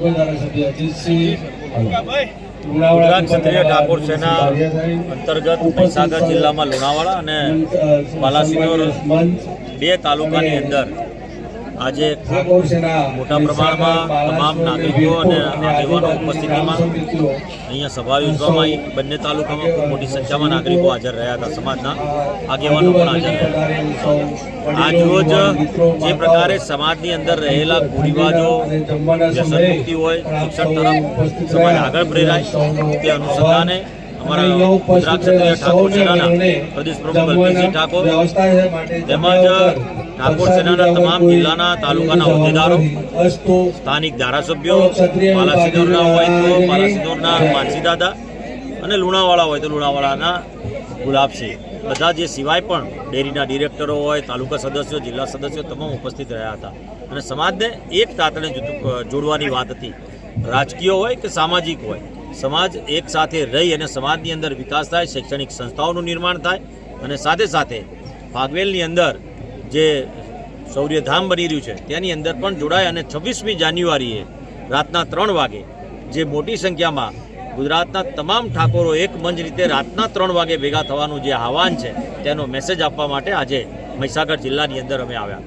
પૂર્વ ધારાસભ્ય અજીતસિંહ ગુજરાત ક્ષત્રિય ઠાકોર સેના અંતર્ગત મહીસાગર જિલ્લામાં લુણાવાડા અને બાલાસિનોર બે તાલુકાની અંદર આજે મોટા પ્રમાણમાં તમામ નાગરિકો અને આગેવાનો ઉપસ્થિતિમાં અહીંયા સભા યોજવામાં આવી. બંને તાલુકામાં ખૂબ મોટી સંખ્યામાં નાગરિકો હાજર રહ્યા હતા સમાજના. આગેવાનો પણ હાજર રહ્યા આજરોજ જે પ્રકારે સમાજની અંદર રહેલા કુરિવાજો વ્યસનમુક્તિ હોય, શિક્ષણ તરફ સમાજ આગળ પ્રેરાય તે અનુસંધાને અમારા ગુજરાત ક્ષત્રિય ઠાકોર સેનાના પ્રદેશ પ્રમુખ કલ્પેશસિંહ ઠાકોર તેમજ ઠાકોર સેનાના તમામ જિલ્લાના તાલુકાના હોદ્દેદારો, સ્થાનિક ધારાસભ્યો બાલાસિદોરના હોય તો બાલાસિદોરના માનસી દાદા અને લુણાવાડા હોય તો લુણાવાડાના ગુલાબસિંહ બધા જે સિવાય પણ ડેરીના ડિરેક્ટરો હોય, તાલુકા સદસ્યો, જિલ્લા સદસ્યો તમામ ઉપસ્થિત રહ્યા હતા. અને સમાજને એક તાતણે જોડવાની વાત હતી. રાજકીય હોય કે સામાજિક હોય, સમાજ એક સાથે રહી અને સમાજની અંદર વિકાસ થાય, શૈક્ષણિક સંસ્થાઓનું નિર્માણ થાય અને સાથે સાથે ફાગવેલની અંદર જે શૌર્યધામ બની રહ્યું છે, તેની અંદર પણ જોડાય અને છવ્વીસમી જાન્યુઆરીએ રાતના ત્રણ વાગે જે મોટી સંખ્યામાં ગુજરાતના તમામ ઠાકોરો એક મંચ રીતે રાતના ત્રણ વાગે ભેગા થવાનું જે આહવાન છે, તેનો મેસેજ આપવા માટે આજે મહીસાગર જિલ્લાની અંદર અમે આવ્યા